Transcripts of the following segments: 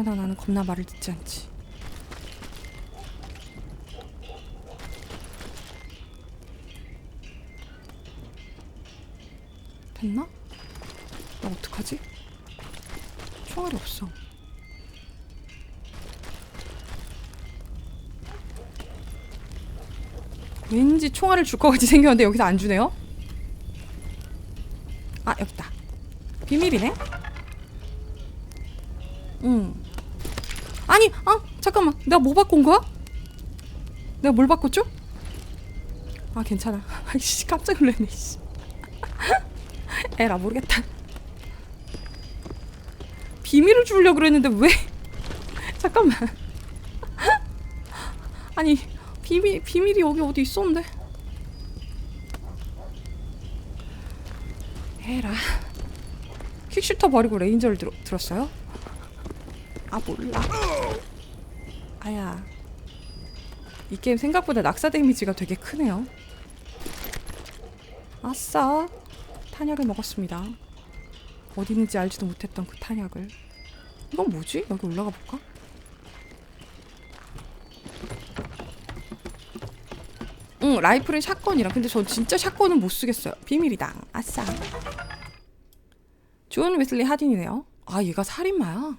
그러나 나는 겁나 말을 듣지 않지. 됐나? 나 어떡하지? 총알이 없어. 왠지 총알을 줄 것 같이 생겼는데 여기서 안 주네요? 아 여기다. 비밀이네? 잠깐만. 내가 뭐 바꾼 거야? 내가 뭘 바꿨죠? 아 괜찮아. 아이씨 깜짝 놀랐네. 씨. 에라 모르겠다. 비밀을 주려고 그랬는데 왜? 잠깐만. 아니 비밀 비밀이 여기 어디 있었는데? 에라. 퀵슈터 버리고 레인저를 들, 들었어요? 아 몰라. 아야. 이 게임 생각보다 낙사 데미지가 되게 크네요. 아싸. 탄약을 먹었습니다. 어디 있는지 알지도 못했던 그 탄약을. 이건 뭐지? 여기 올라가 볼까? 응, 라이플은 샷건이라. 근데 전 진짜 샷건은 못 쓰겠어요. 비밀이다. 아싸. 존 웨슬리 하딘이네요. 아, 얘가 살인마야.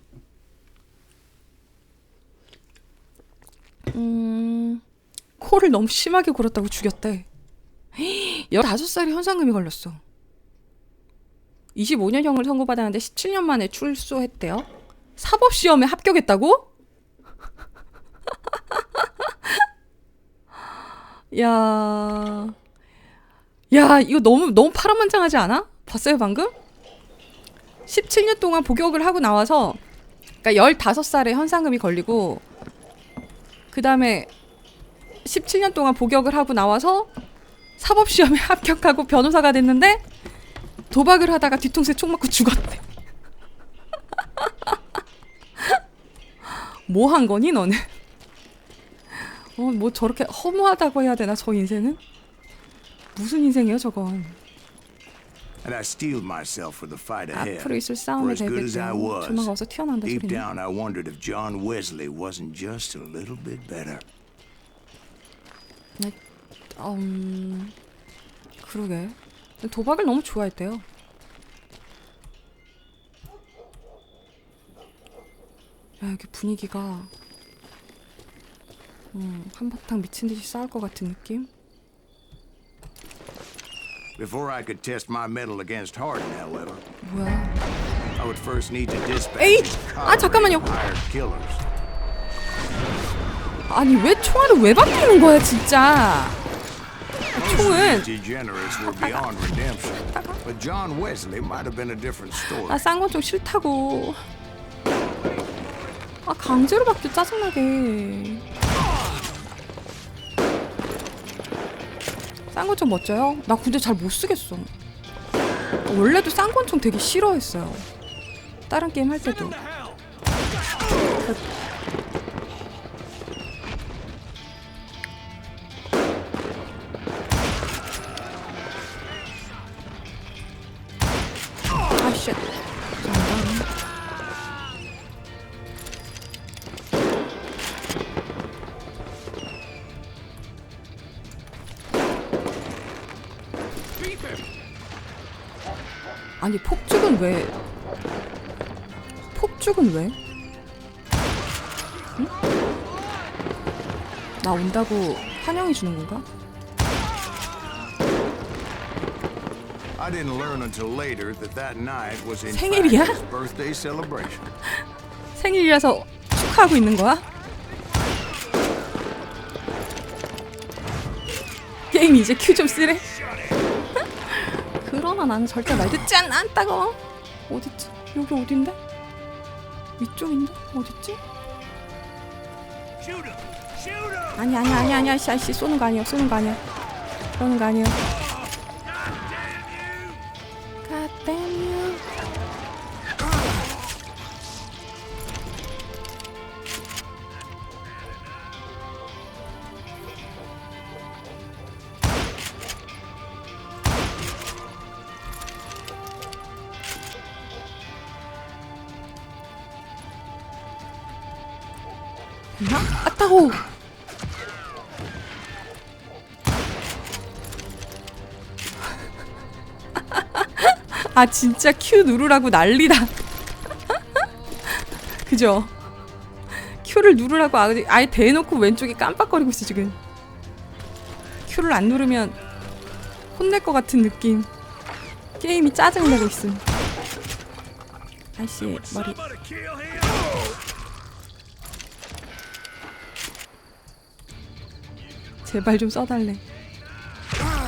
코를 너무 심하게 골았다고 죽였대. 15살에 현상금이 걸렸어. 25년형을 선고받았는데 17년 만에 출소했대요. 사법시험에 합격했다고? 야, 야, 이거 너무, 너무 파란만장하지 않아? 봤어요, 방금? 17년 동안 복역을 하고 나와서, 그러니까 15살에 현상금이 걸리고, 그 다음에 17년 동안 복역을 하고 나와서 사법시험에 합격하고 변호사가 됐는데 도박을 하다가 뒤통수에 총 맞고 죽었대. 뭐 한 거니 너는? 어, 뭐 저렇게 허무하다고 해야 되나 저 인생은? 무슨 인생이에요 저건? And I steeled myself for the fight ahead. 앞으로 있을 싸움에 was, 조만간 어서 튀어나온다 deep 소리네. down I wondered if John Wesley wasn't just a little bit better. 네, 음, 그러게. 도박을 너무 좋아했대요. 야 여기 분위기가 음, 한바탕 미친 듯이 싸울 것 같은 느낌? Before I could test my metal against Harden, however, 뭐야? I would first need to dispatch 에이! 아, 잠깐만요. hired killers. 아니 왜 총알을 왜 바뀌는 거야 진짜? 총은 Degenerates were beyond redemption. But John Wesley might have been a different story. 아싼건좀 싫다고. 아 강제로 바뀌어 짜증나게. 쌍권총 멋져요? 나 근데 잘못 쓰겠어. 원래도 쌍권총 되게 싫어했어요. 다른 게임 할 때도. 아니 폭죽은 왜? 폭죽은 왜? 응? 나 온다고 환영해 주는 건가? I didn't learn until later that that night was in fact 생일이야? his birthday celebration. 생일이라서 축하하고 있는 거야? 게임 이제 큐 좀 쓰래? 그러나 나는 절대 말 듣지 않, 않다고 어딨지? 여기 어딘데? 이쪽인데? 어딨지? 아니 아니 아니 아니 아씨 아씨 쏘는 거 아니야 쏘는 거 아니야 쏘는 거 아니야 아 진짜 Q 누르라고 난리다. 그죠? Q를 누르라고 아예, 아예 대놓고 왼쪽에 깜빡거리고 있어 지금. Q를 안 누르면 혼낼 것 같은 느낌. 게임이 짜증내고 있음. 아씨 머리. 제발 좀 써달래.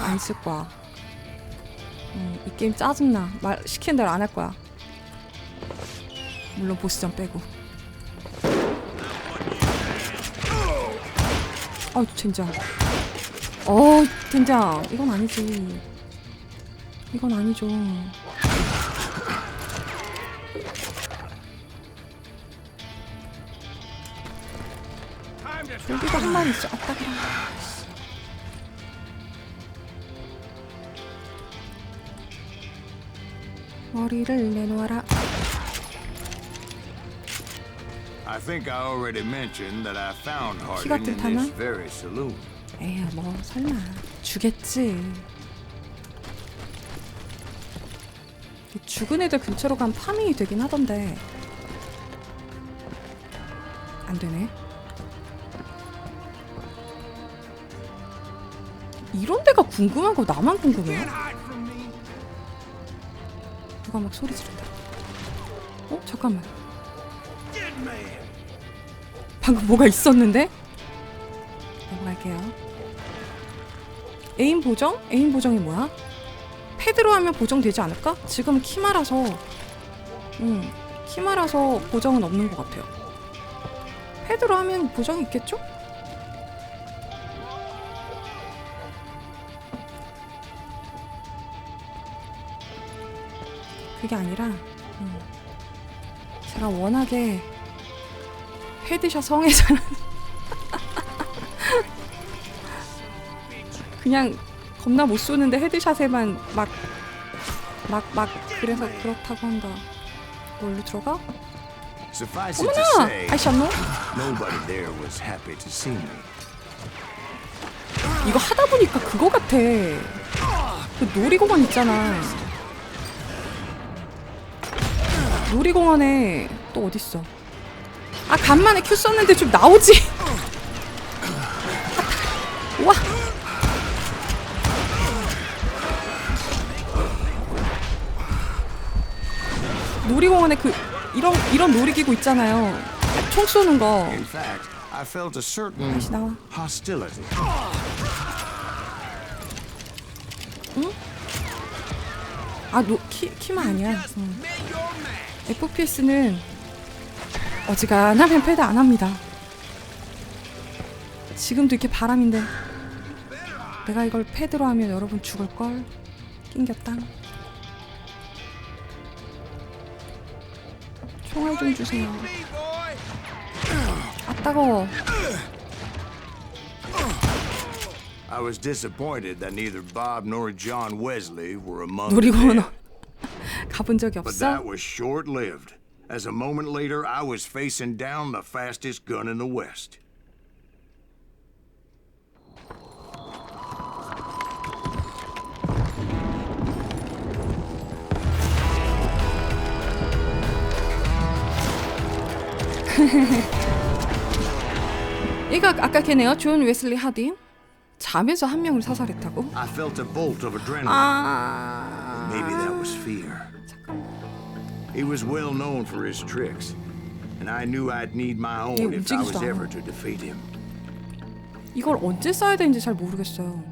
안 쓸 거야. 음, 이 게임 짜증나. 말 시키는 대로 안 할 거야. 물론 보스전 빼고. 어, 젠장. 어, 젠장. 이건 아니지. 이건 아니죠. 여기가 한 마리 있어. 아따 그래. 머리를 내놓아라. I think I already mentioned that I found 같은 Harding in this very saloon. 에휴 뭐 설마 주겠지. 이 죽은 애들 근처로 가면 파밍이 되긴 하던데 안 되네. 이런 데가 궁금하고 나만 궁금해? 누가 막 소리 지른다. 어 잠깐만. 방금 뭐가 있었는데? 넘어갈게요. 에임 보정? 에임 보정이 뭐야? 패드로 하면 보정되지 않을까? 지금 키마라서 음, 키마라서 보정은 없는 것 같아요. 패드로 하면 보정이 있겠죠? 게 아니라 음, 제가 워낙에 헤드샷 성애자는 그냥 겁나 못 쏘는데 헤드샷에만 막 막 막 그래서 그렇다고 한다. 뭘로 들어가? Suffice it to 어머나! say, 아이씨 너 nobody there was happy to see me. 이거 하다 보니까 그거 같아. 그 놀이공원 있잖아. 놀이공원에 또 어딨어? 아 간만에 큐 썼는데 좀 나오지. 와. 놀이공원에 그 이런 이런 놀이기구 있잖아요. 총 쏘는 거. 다시 나와. hostility. 아, 노, 키, 키만 아니야. 응. FPS는 어지간하면 패드 안 합니다. 지금도 이렇게 바람인데 내가 이걸 패드로 하면 여러분 죽을걸? 낑겼다. 총알 좀 주세요. 아, 따가워. I was disappointed that neither Bob nor John Wesley were among 놀이공원. 가본 적이 But 없어? that was short-lived. As a moment later, I was facing down the fastest gun in the West. 얘가 아까 걔네요. 존 웨슬리 하딘. 자면서 한 명을 사살했다고? I felt a bolt of adrenaline. 아. Maybe that was fear. He was well known for his tricks, and I knew I'd need my own if I was ever to defeat him. 이걸 언제 써야 되는지 잘 모르겠어요.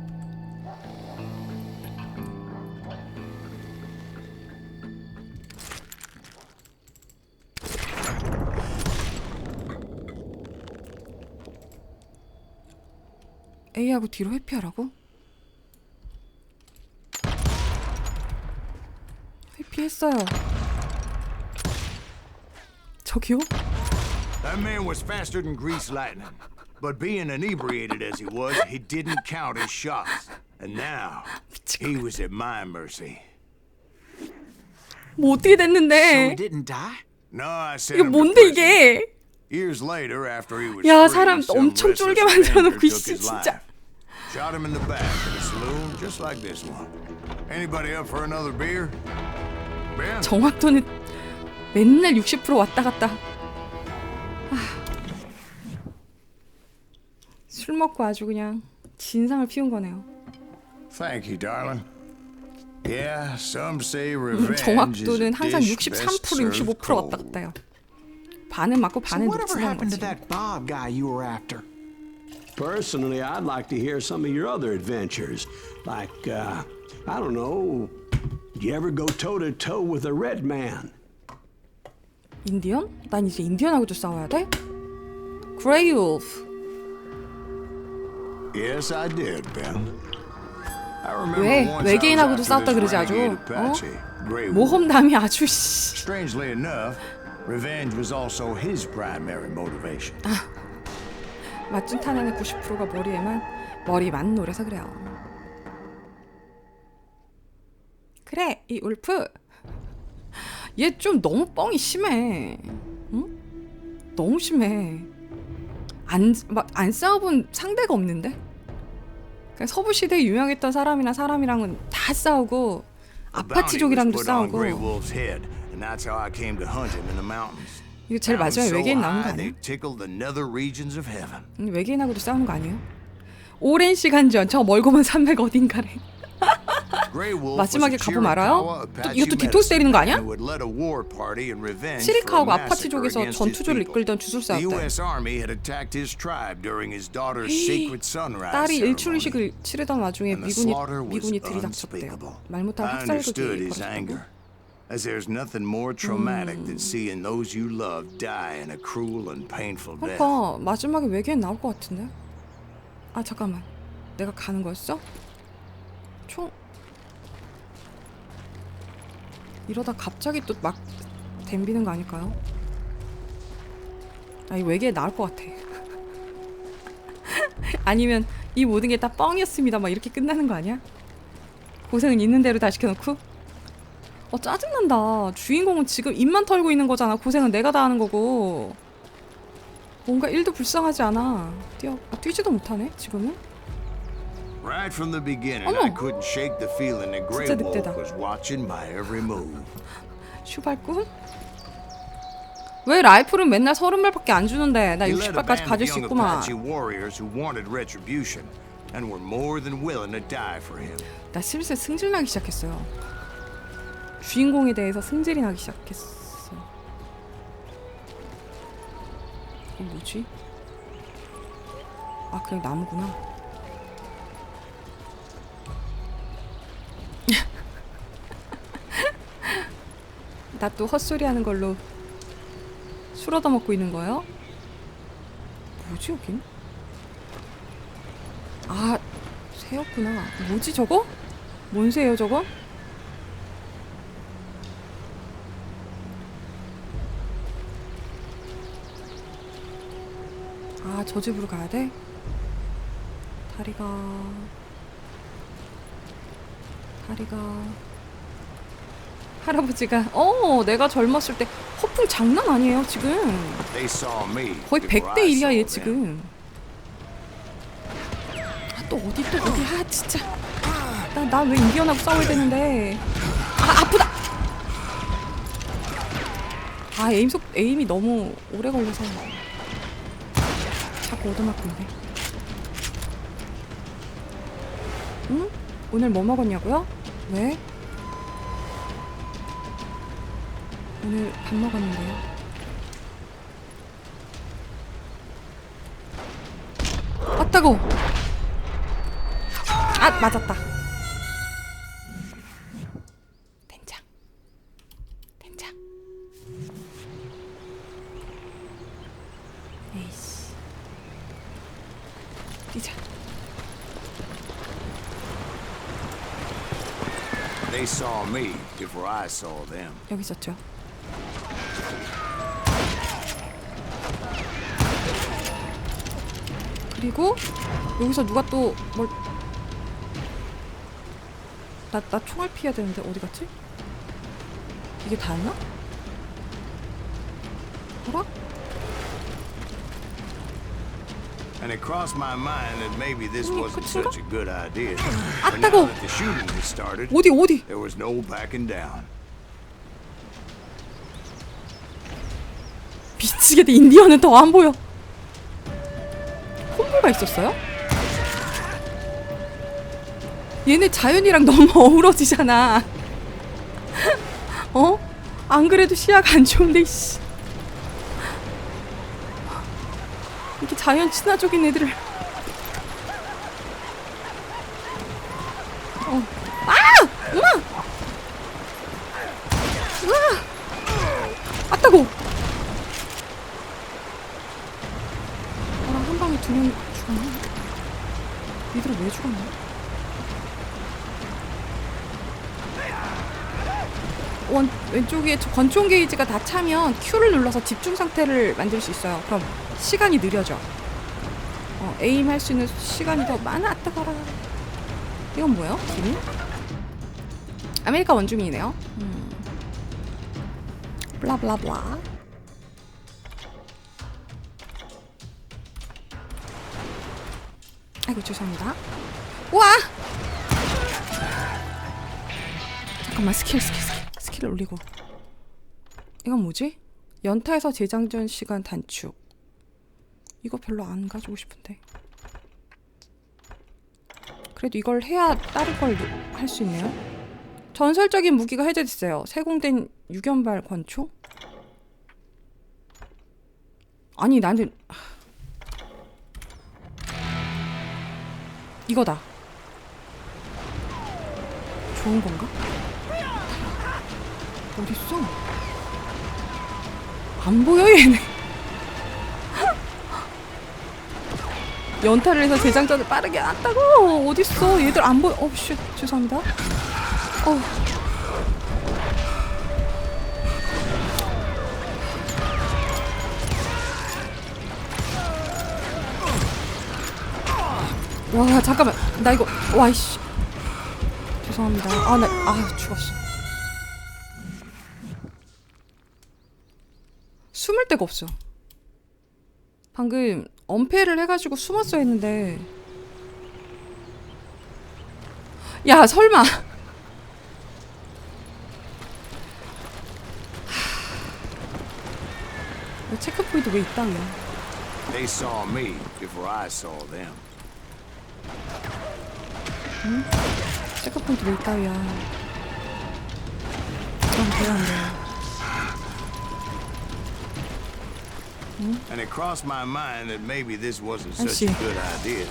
A하고 D로 회피하라고? 회피했어요. 저기요? That man was faster than grease lightning. But being inebriated as he was, he didn't count his shots. And now, he was at my mercy. 뭐 어떻게 So 됐는데? he didn't die? No, I sent 이게 him to 뭔데 prison. 이게? Years later, after he was 야, free, 사람 some 엄청 restless 쫄게 만들어놓고 avenger 있어, took his 진짜. life. Shot him in the back in a saloon, just like this one. Anybody up for another beer? Ben? 정확도는 맨날 60% 왔다 갔다. 아. 술 먹고 아주 그냥 진상을 피운 거네요. Thank you, darling. Yeah, some say revenge is a 정확도는 항상 dish best 63% served 65% 왔다 cold. 갔다요. 반은 맞고 So 반은 whatever 놓친다는 happened to 거지. that Bob guy you were after? Personally, I'd like to hear some of your other adventures. Like, uh, I don't know, did you ever go toe to toe with a red man? 인디언? 난 이제 인디언하고도 싸워야 돼? 그레이 울프. Yes, I did, Ben. I remember 왜? once I was 외계인하고도 after 싸웠다 this 그러지 아주. renegade 어? Apache, Grey Wolf. 모험담이 아주 씨. Strangely enough, revenge was also his primary motivation. 맞춘 탄환의 90%가 머리에만 머리만 노려서 그래요. 그래 이 울프 얘 좀 너무 뻥이 심해. 응? 너무 심해. 안 막 안 싸워본 상대가 없는데. 그러니까 서부 시대에 유명했던 사람이나 사람이랑은 다 싸우고 아파치족이랑도 싸우고. 이거 제일 마지막에 외계인 나오는 거 아니야? 음, 외계인하고도 싸우는 거 아니에요? 오랜 시간 전 저 멀고 먼 산맥 어딘가래. 마지막에 가보 말아요? 또 이것도 뒤통수 때리는 거 아니야? massacre 아파치족에서 전투조를. 이끌던 주술사였대. 딸이. 일출의식을 치르던 와중에 미군이 미군이 들이닥쳤대요. 말 understood 학살극이 anger, as there's nothing more traumatic than seeing those you love die in a cruel and painful death. 그러니까 마지막에 외계인 나올 것 같은데. 아 잠깐만, 내가 가는 거였어? 총 이러다 갑자기 또 막 댐비는 거 아닐까요? 아, 이 외계인 나올 것 같아. 아니면 이 모든 게 다 뻥이었습니다. 막 이렇게 끝나는 거 아니야? 고생은 있는 대로 다 시켜놓고. 어 짜증난다. 주인공은 지금 입만 털고 있는 거잖아. 고생은 내가 다 하는 거고. 뭔가 일도 불쌍하지 않아. 뛰어 아, 뛰지도 못하네. 지금은. Right from the beginning, 어머. I couldn't shake the feeling that Grey 진짜 Wolf 늑대다. was watching my every move. 슈발꾼? 왜 라이플은 맨날 서른 발밖에 안 주는데 나 He led a 60발까지 band of 가질 수 young 있구만. Apache warriors who wanted retribution and were more than willing to die for him. 나 슬슬 승질 나기 시작했어요. 주인공에 대해서 승질이 나기 시작했어. 이거 뭐지? 아 그냥 나무구나. 나 또 헛소리 하는 걸로 술 얻어 먹고 있는 거예요? 뭐지 여긴? 아 새였구나. 뭐지 저거? 뭔 새예요 저거? 아 저 집으로 가야 돼? 다리가 다리가 할아버지가 어 내가 젊었을 때 허풍 장난 아니에요 지금. 거의 before 100대 I 1이야 얘. 지금 아 또 어디 또 어디 아 진짜 나나왜 인디언하고 싸워야 되는데 아 아프다 아 에임 속 에임이 너무 오래 걸려서 자꾸 얻어맞고 있네 응? 오늘 뭐 먹었냐고요? 왜? 오늘 밥 먹었는데요. 아따고! 아 맞았다. 된장. 된장. 에이씨. 뛰자. They saw me before I saw them. 여기 있었죠 그리고 여기서 누가 또 뭘 나, 나 총알 피해야 되는데 어디 갔지? 이게 다였나? 어라? and it crossed my mind that maybe this Mm, wasn't such a good idea. 아, But now that the shooting had started, 어디 어디? there was no backing down. 미치겠다. 인디언은 더 안 보여. 있었어요? 얘네 자연이랑 너무 어우러지잖아. 어? 안 그래도 시야가 안 좋은데 씨. 이렇게 자연 친화적인 애들을. 어. 아! 엄마! 으아! 아 따고. 나랑 한 방에 두 명 죽었나? 니들 왜 죽었나? 원, 저 권총 게이지가 다 차면 Q를 눌러서 집중 상태를 만들 수 있어요. 그럼 시간이 느려져. 어, 에임 할 수 있는 시간이 더 많아. 따가라. 이건 뭐예요? 기린? 아메리카 원주민이네요. 음. 블라블라블라. 아이고 죄송합니다. 우와! 잠깐만 스킬 스킬 스킬 스킬을 올리고 이건 뭐지? 연타에서 재장전 시간 단축 이거 별로 안 가지고 싶은데 그래도 이걸 해야 다른 걸 할 수 있네요 전설적인 무기가 해제됐어요 세공된 유견발 권총? 아니 나는 이거다. 좋은 건가? 어딨어? 안 보여 얘네. 연타를 해서 재장전을 빠르게 한다고 어딨어? 얘들 안 보여. 어, 쉣 죄송합니다. 어. 와 잠깐만 나 이거 와이씨 죄송합니다 아나아 죽었어 데가 없어. 방금 엄폐를 해가지고 숨었어 했는데. 야 설마. 하... 체크포인트 왜 있다며 They saw me before I saw them. 체크포인트 왜 있다위야? 그럼 안 And it crossed my mind that maybe this wasn't such a good idea.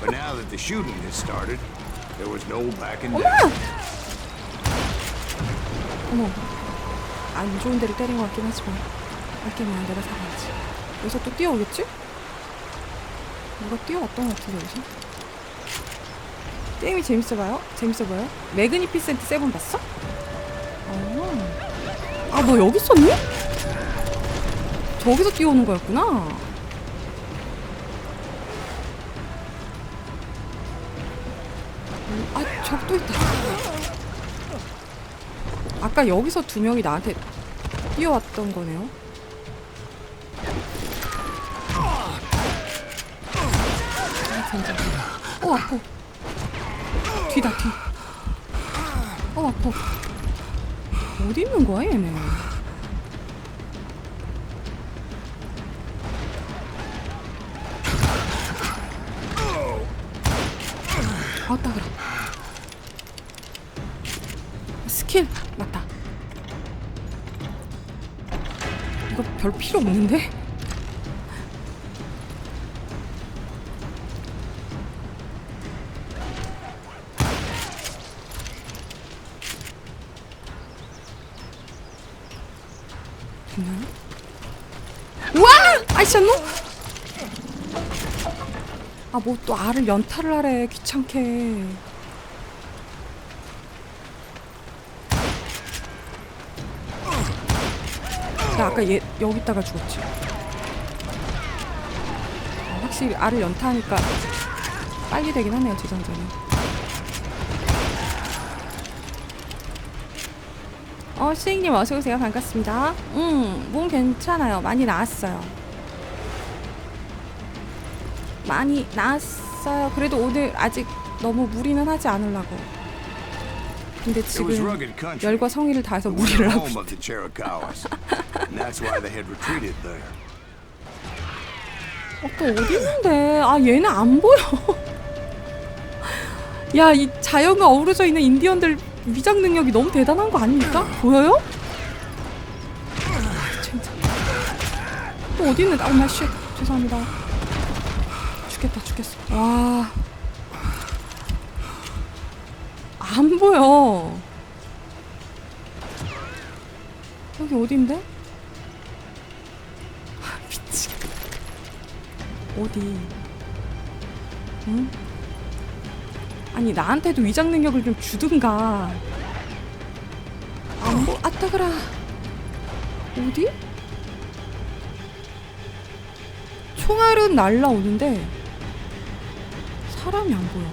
but now that the shooting had started, there was no backing down. 어머 안 좋은 데를 때린 것 같긴 하지만 알게만 내가 살아야지 여기서 또 뛰어오겠지? 누가 뛰어왔던 것 같은데 여기서 게임이 재밌어 봐요? 재밌어 보여? 매그니피센트 세븐 봤어? 어. 아너 여기 있었니? 저기서 뛰어오는 거였구나 아또 있다 아까 여기서 두 명이 나한테 뛰어왔던 거네요. 아, 진짜. 어, 아파. 뒤다, 뒤. 어, 아파. 어디 있는 거야, 얘네? 아, 따그라. 스킬 맞다. 이거 별 필요 없는데? 우와! 아이씨, 너? 아, 뭐 또 알을 연타를 하래. 귀찮게. 나 아까 얘 여기다가 죽었지. 아, 확실히 알을 연타하니까 빨리 되긴 하네요 재장전이. 어 시행님 어서 오세요 반갑습니다. 음, 몸 괜찮아요 많이 나았어요. 많이 나았어요. 그래도 오늘 아직 너무 무리는 하지 않으려고. 근데 지금. 열과 성의를 다해서 무리를 하고. 어, 또 어디 있는데? 아 얘는 안 보여. 야 이 자연과 어우러져 있는 인디언들 위장 능력이 너무 대단한 거 아닙니까? 보여요? 아, 진짜. 또 어디 있는데? 아우 씨 죄송합니다. 죽겠다 죽겠어. 와. 안 보여. 여기 어딘데? 아, 미치겠다. 어디? 응? 아니 나한테도 위장 능력을 좀 주든가. 안 보. 아따그라. 어디? 총알은 날라오는데 사람이 안 보여.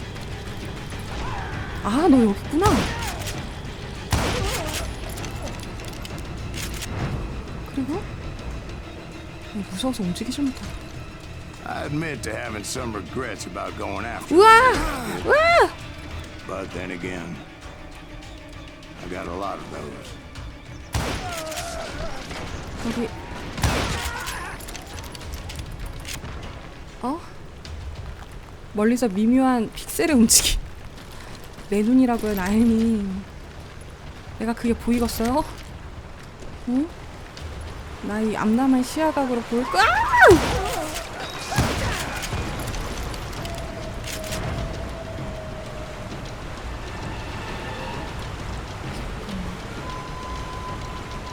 아, 너 여기 있구나. 그리고 어, 무서워서 움직이질 못하. I admit to having some regrets about going after 우와! 우와! but then again, I got a lot of those. 여기 어? 멀리서 미묘한 픽셀의 움직임. 내 눈이라고요 나혜님 내가 그게 보이겠어요? 응? 나 이 암담한 시야각으로 보일 거야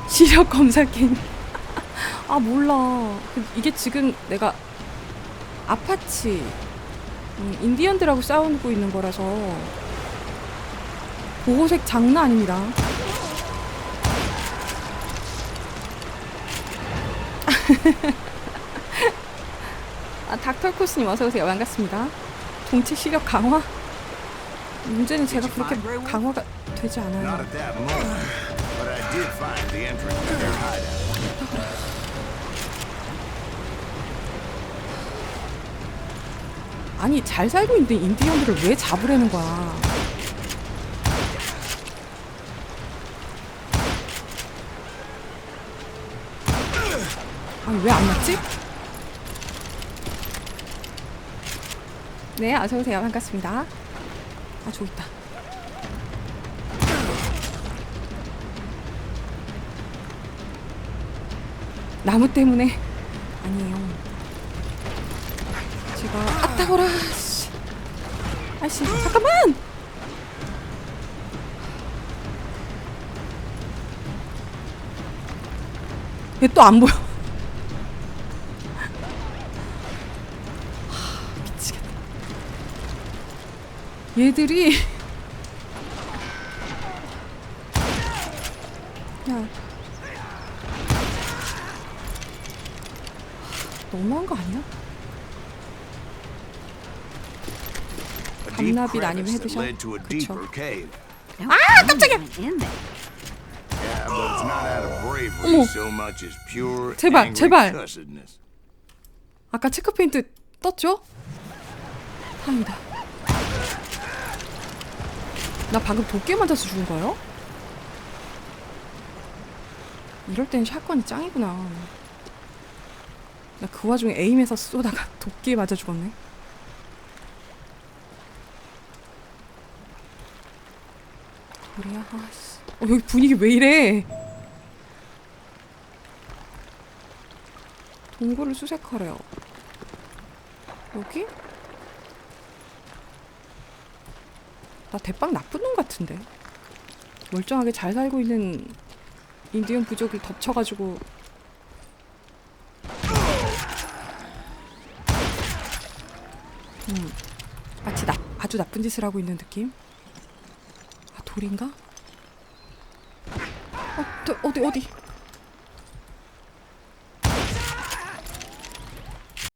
시력 검사 게임. 아 몰라. 그- 이게 지금 내가 아파치 음, 인디언들하고 싸우고 있는 거라서 보호색 장난 아닙니다. 아 닥터코스님 어서오세요. 반갑습니다. 동체 시력 강화? 문제는 제가 그렇게 강화가 되지 않아요 at that moment, but I did find the entrance to their hideout. 아니 잘 살고 있는 인디언들을 왜 잡으려는 거야? 아니 왜 안 맞지? 네 어서 오세요 반갑습니다. 아 저기 있다. 나무 때문에 아니에요. 씨. 아씨 잠깐만! 얘 또 안 보여. 하, 미치겠다. 얘들이. 야. 너무한 거 아니야? A deep 밤나빛 아니면 crevice that 헤드샷? led to a 그쵸. 아 깜짝이야 어머. pure 제발, 제발. 아까 체크 페인트 떴죠? 다행이다. 나 방금 도끼 맞아서 죽은 거예요? 이럴 땐 샷건이 짱이구나. 나 그 와중에 에임에서 쏘다가 도끼에 맞아 죽었네. 그래야 아씨. 어 여기 분위기 왜 이래? 동굴을 수색하래요. 여기? 나 대빵 나쁜 놈 같은데. 멀쩡하게 잘 살고 있는 인디언 부족을 덮쳐가지고. 음, 마치 나, 아주 나쁜 짓을 하고 있는 느낌? 아, 돌인가? 어, 또, 어디, 어디?